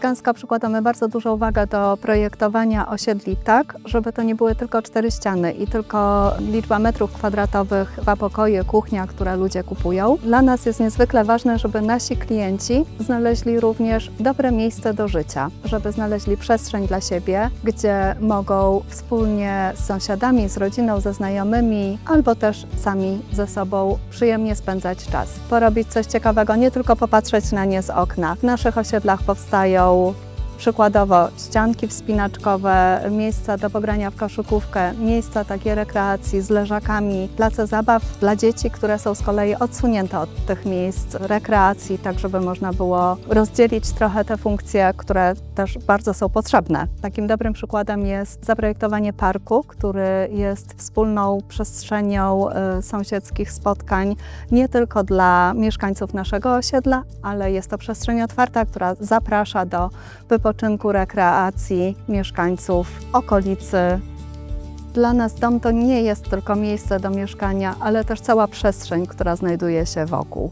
Skanska przykładamy bardzo dużą uwagę do projektowania osiedli tak, żeby to nie były tylko cztery ściany i tylko liczba metrów kwadratowych, dwa pokoje, kuchnia, które ludzie kupują. Dla nas jest niezwykle ważne, żeby nasi klienci znaleźli również dobre miejsce do życia, żeby znaleźli przestrzeń dla siebie, gdzie mogą wspólnie z sąsiadami, z rodziną, ze znajomymi albo też sami ze sobą przyjemnie spędzać czas. Porobić coś ciekawego, nie tylko popatrzeć na nie z okna. W naszych osiedlach powstają Tchau! Przykładowo ścianki wspinaczkowe, miejsca do pogrania w koszykówkę, miejsca takie rekreacji z leżakami, place zabaw dla dzieci, które są z kolei odsunięte od tych miejsc rekreacji, tak żeby można było rozdzielić trochę te funkcje, które też bardzo są potrzebne. Takim dobrym przykładem jest zaprojektowanie parku, który jest wspólną przestrzenią y, sąsiedzkich spotkań, nie tylko dla mieszkańców naszego osiedla, ale jest to przestrzeń otwarta, która zaprasza do wypoczynku, rekreacji mieszkańców okolicy. Dla nas dom to nie jest tylko miejsce do mieszkania, ale też cała przestrzeń, która znajduje się wokół.